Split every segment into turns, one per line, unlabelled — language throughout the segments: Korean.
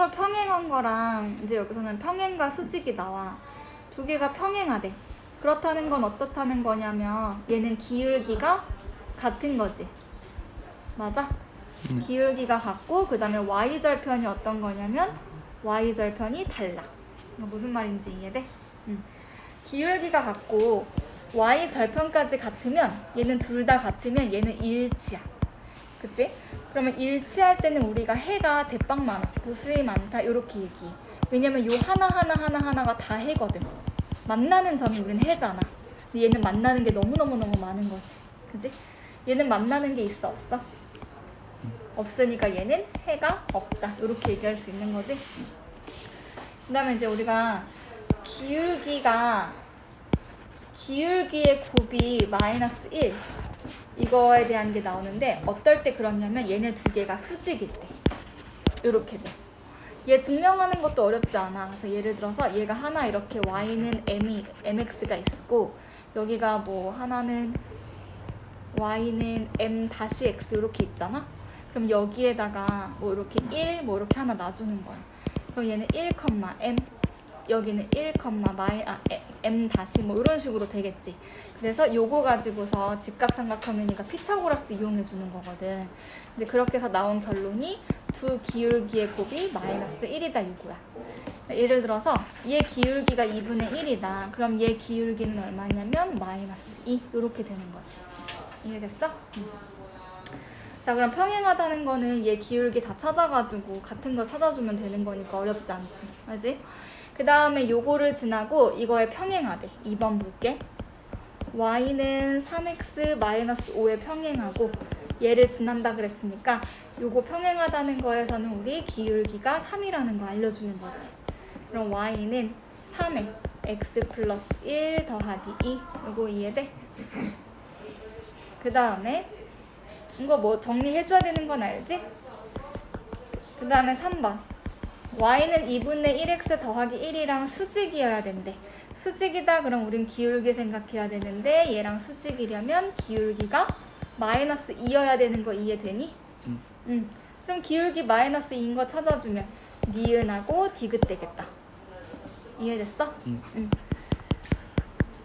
서로 평행한 거랑 이제 여기서는 평행과 수직이 나와. 두 개가 평행하대. 그렇다는 건 어떻다는 거냐면 얘는 기울기가 같은 거지. 맞아?
음.
기울기가 같고 그 다음에 y절편이 어떤 거냐면 y절편이 달라. 무슨 말인지 이해돼? 응. 기울기가 같고 y절편까지 같으면 얘는 둘 다 같으면 얘는 일치야. 그치? 그러면 일치할 때는 우리가 해가 대빵 많아. 보수이 많다. 이렇게 얘기해. 왜냐면 요 하나하나 하나하나가 다 해거든. 만나는 점이 우리는 해잖아. 얘는 만나는 게 너무너무너무 많은 거지. 그치? 얘는 만나는 게 있어, 없어? 없으니까 얘는 해가 없다. 이렇게 얘기할 수 있는 거지. 그 다음에 이제 우리가 기울기가 기울기의 곱이 마이너스 1 이거에 대한 게 나오는데 어떨 때 그러냐면 얘네 두 개가 수직일 때 이렇게 돼. 얘 증명하는 것도 어렵지 않아. 그래서 예를 들어서 얘가 하나 이렇게 y는 m이 mx가 있고 여기가 뭐 하나는 y는 m 다시 x 이렇게 있잖아. 그럼 여기에다가 뭐 이렇게 1, 뭐 이렇게 하나 놔주는 거야. 그럼 얘는 1, m, 여기는 1, 마이, 아, m 다시 뭐 이런 식으로 되겠지. 그래서 요거 가지고서 직각삼각형이니까 피타고라스 이용해 주는 거거든. 근데 그렇게 해서 나온 결론이 두 기울기의 곱이 마이너스 1이다 이거야. 예를 들어서 얘 기울기가 2분의 1이다. 그럼 얘 기울기는 얼마냐면 마이너스 2 이렇게 되는 거지. 이해됐어? 응. 자 그럼 평행하다는 거는 얘 기울기 다 찾아가지고 같은 거 찾아주면 되는 거니까 어렵지 않지 알지? 그 다음에 요거를 지나고 이거에 평행하대 2번 볼게 y는 3x 5에 평행하고 얘를 지난다 그랬으니까 요거 평행하다는 거에서는 우리 기울기가 3이라는 거 알려주는 거지 그럼 y는 3에 x 플러스 1 더하기 2 요거 이해돼? 그 다음에 이거 뭐 정리해줘야 되는 건 알지? 그 다음에 3번 y는 2분의 1x 더하기 1이랑 수직이어야 된대 수직이다 그럼 우린 기울기 생각해야 되는데 얘랑 수직이려면 기울기가 마이너스 2여야 되는 거 이해되니?
응.
응. 그럼 기울기 마이너스 2인 거 찾아주면 니은하고 디귿 되겠다 이해됐어?
응.
응.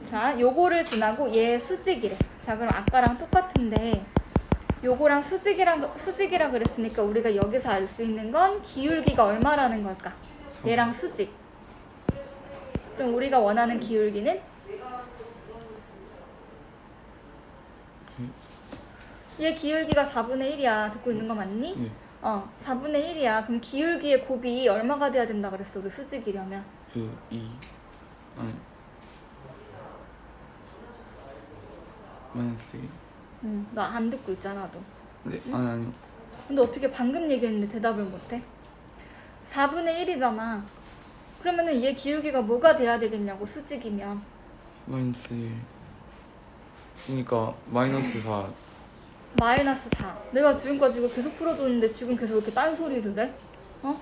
자, 요거를 지나고 얘 수직이래. 자, 그럼 아까랑 똑같은데 요거랑 수직이랑 수직이라 그랬으니까 우리가 여기서 알 수 있는 건 기울기가 얼마라는 걸까? 얘랑 수직. 그럼 우리가 원하는 기울기는 얘 기울기가 4분의 1이야. 듣고 있는 거 맞니?
네.
어, 4분의 1이야. 그럼 기울기의 곱이 얼마가 돼야 된다 그랬어? 우리 수직이려면.
그 2. 아니. 마이너스 1.
응, 나 안 듣고 있잖아, 너.
네. 아니 아니.
근데 어떻게 방금 얘기했는데 대답을 못해? 4분의 1이잖아. 그러면은 얘 기울기가 뭐가 돼야 되겠냐고 수직이면
마이너스 1. 그러니까 마이너스 4.
마이너스 4. 내가 지금까지 이거 계속 풀어줬는데 지금 계속 이렇게 딴소리를 해? 어?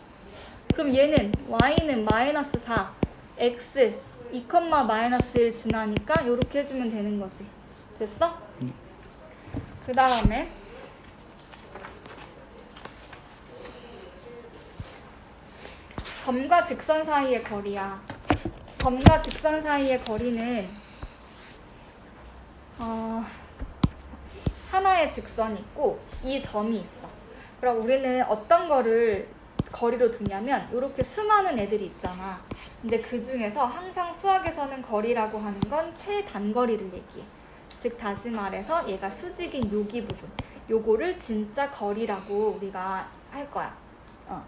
그럼 얘는 y는 마이너스 4, x 2, 마이너스 1 지나니까 이렇게 해주면 되는 거지. 됐어?
네.
그 다음에 점과 직선 사이의 거리야. 점과 직선 사이의 거리는 어, 하나의 직선이 있고 이 점이 있어. 그럼 우리는 어떤 거를 거리로 두냐면 이렇게 수많은 애들이 있잖아. 근데 그 중에서 항상 수학에서는 거리라고 하는 건 최단거리를 얘기해. 즉 다시 말해서 얘가 수직인 여기 부분. 요거를 진짜 거리라고 우리가 할 거야. 어.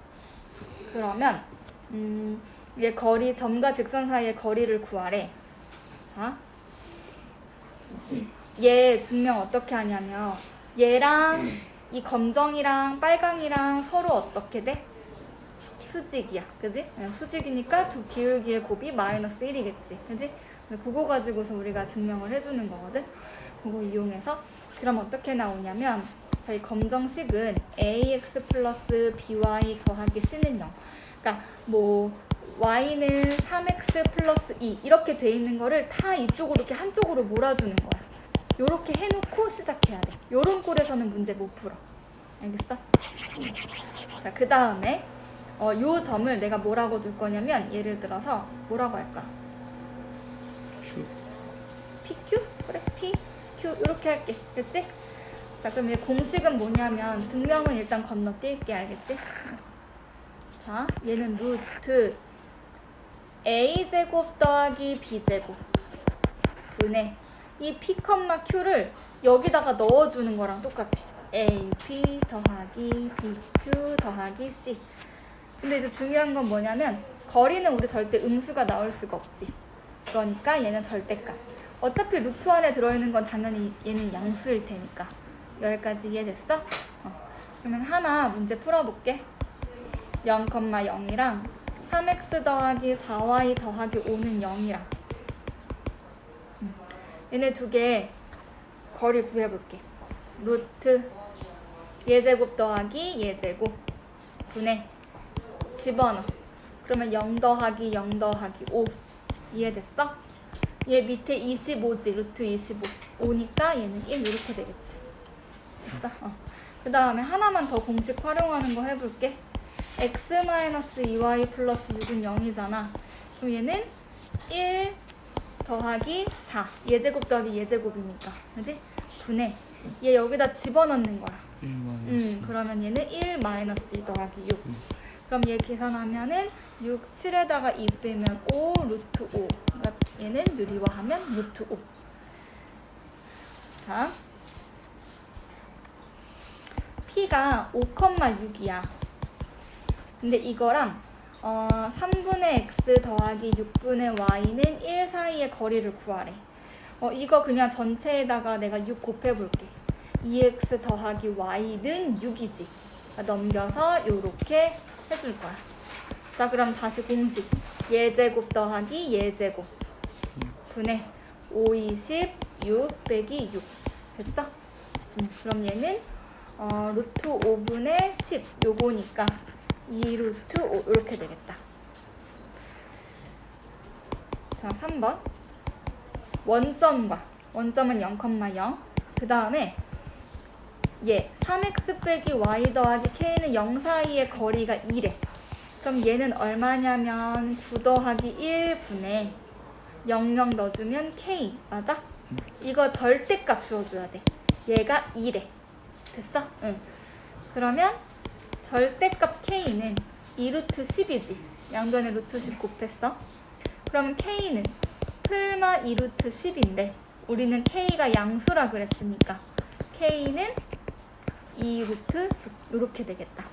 그러면 음, 얘 거리 점과 직선 사이의 거리를 구하래. 자, 얘 증명 어떻게 하냐면 얘랑 이 검정이랑 빨강이랑 서로 어떻게 돼? 수직이야, 그지? 수직이니까 두 기울기의 곱이 마이너스 1이겠지, 그지? 그거 가지고서 우리가 증명을 해주는 거거든. 그거 이용해서 그럼 어떻게 나오냐면 자, 이 검정식은 ax 플러스 by 더하기 c는 0. 그러니까 뭐 y는 3x 플러스 2 이렇게 돼 있는 거를 다 이쪽으로 이렇게 한쪽으로 몰아주는 거야. 요렇게 해놓고 시작해야 돼. 요런 꼴에서는 문제 못 풀어. 알겠어? 자, 그 다음에 어, 요 점을 내가 뭐라고 둘 거냐면 예를 들어서 뭐라고 할까? PQ? 그래 PQ 이렇게 할게. 됐지? 자 그럼 이제 공식은 뭐냐면 증명은 일단 건너뛸게. 알겠지? 자 얘는 루트 a제곱 더하기 b제곱. 분의 이 p, q를 여기다가 넣어주는 거랑 똑같아. A, p 더하기 b, q 더하기 c. 근데 이제 중요한 건 뭐냐면 거리는 우리 절대 음수가 나올 수가 없지. 그러니까 얘는 절대값 어차피 루트 안에 들어있는 건 당연히 얘는 양수일 테니까 여기까지 이해됐어? 어. 그러면 하나 문제 풀어볼게 0,0이랑 3x 더하기 4y 더하기 5는 0이랑 음. 얘네 두 개 거리 구해볼게 루트 예제곱 더하기 예제곱 분의 집어넣어 그러면 0 더하기 0 더하기 5 이해됐어? 얘 밑에 25지 루트 25 5니까 얘는 1 이렇게 되겠지 됐어? 어. 그 다음에 하나만 더 공식 활용하는 거 해볼게 x-2y 플러스 6은 0이잖아 그럼 얘는 1 더하기 4 예제곱 더하기 예제곱이니까 그지? 분해 얘 여기다 집어넣는 거야
1 마이너스
음, 그러면 얘는 1 마이너스 2 더하기 6. 그럼 얘 계산하면은 6, 7에다가 2 빼면 5 루트 5. 그러니까 얘는 유리화하면 루트 5. 자, P가 5,6이야. 근데 이거랑 어, 3분의 x 더하기 6분의 y는 1 사이의 거리를 구하래. 어, 이거 그냥 전체에다가 내가 6 곱해볼게. 2x 더하기 y는 6이지. 넘겨서 요렇게 해줄 거야. 자, 그럼 다시 공식. 예제곱 더하기 예제곱. 분의 5, 20, 6 빼기 6. 됐어? 음, 그럼 얘는 어, 루트 5분의 10 요거니까 2 루트 5 이렇게 되겠다. 자, 3번. 원점과 원점은 0,0. 그 다음에 얘 3x 빼기 y 더하기 k는 0 사이의 거리가 2래. 그럼 얘는 얼마냐면 9 더하기 1 분의 00 넣어주면 k 맞아? 이거 절대값 주어줘야 돼. 얘가 2래. 됐어? 응. 그러면 절대값 k는 2루트 10이지. 양변에 루트 10 곱했어. 그럼 k는 풀마 2루트 10인데 우리는 k가 양수라 그랬으니까 k는 2루트 10 이렇게 되겠다.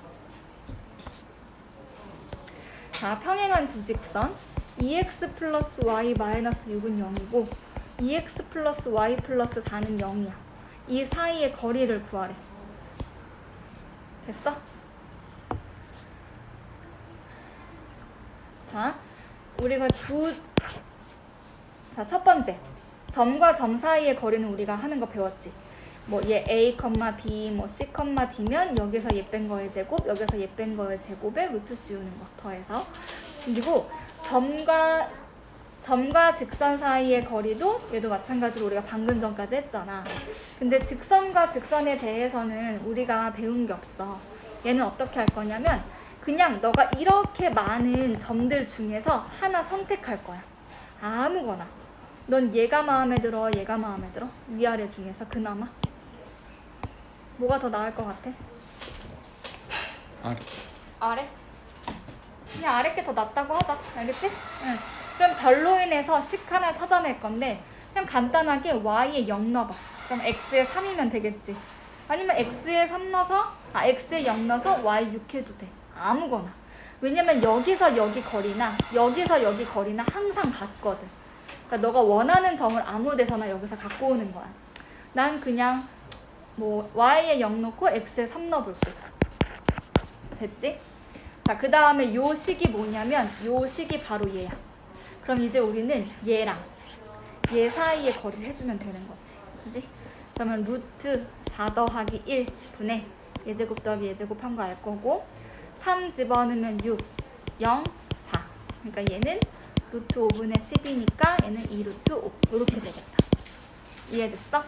자, 평행한 두 직선 2x 플러스 y 마이너스 6은 0이고 2x 플러스 y 플러스 4는 0이야. 이 사이의 거리를 구하래. 됐어? 자, 우리가 두 자, 첫 번째. 점과 점 사이의 거리는 우리가 하는 거 배웠지. 뭐 얘 a, b, 뭐 c, d면 여기서 얘 뺀 거의 제곱, 여기서 얘 뺀 거의 제곱에 루트 씌우는 거 더해서. 그리고 점과 점과 직선 사이의 거리도 얘도 마찬가지로 우리가 방금 전까지 했잖아. 근데 직선과 직선에 대해서는 우리가 배운 게 없어. 얘는 어떻게 할 거냐면 그냥 너가 이렇게 많은 점들 중에서 하나 선택할 거야. 아무거나. 넌 얘가 마음에 들어, 얘가 마음에 들어? 위아래 중에서 그나마? 뭐가 더 나을 것 같아?
아래
아래? 그냥 아래 게 더 낫다고 하자. 알겠지? 응. 그럼 별로 인해서 식 하나 찾아낼 건데 그냥 간단하게 y에 0 넣어봐. 그럼 x에 3이면 되겠지. 아니면 x에 3 넣어서 아 x에 0 넣어서 y 6 해도 돼. 아무거나. 왜냐면 여기서 여기 거리나 여기서 여기 거리나 항상 같거든. 그러니까 너가 원하는 점을 아무 데서나 여기서 갖고 오는 거야. 난 그냥 뭐 y에 0 넣고 x에 3 넣어볼게. 됐지? 자, 그 다음에 요 식이 뭐냐면 요 식이 바로 얘야. 그럼 이제 우리는 얘랑 얘 사이의 거리를 해주면 되는 거지. 그지? 그러면 루트 4 더하기 1 분의 예제곱 더하기 예제곱 한 거 알 거고 3 집어넣으면 6, 0, 4. 그러니까 얘는 루트 5분의 10이니까 얘는 2 루트 5. 이렇게 되겠다. 이해됐어?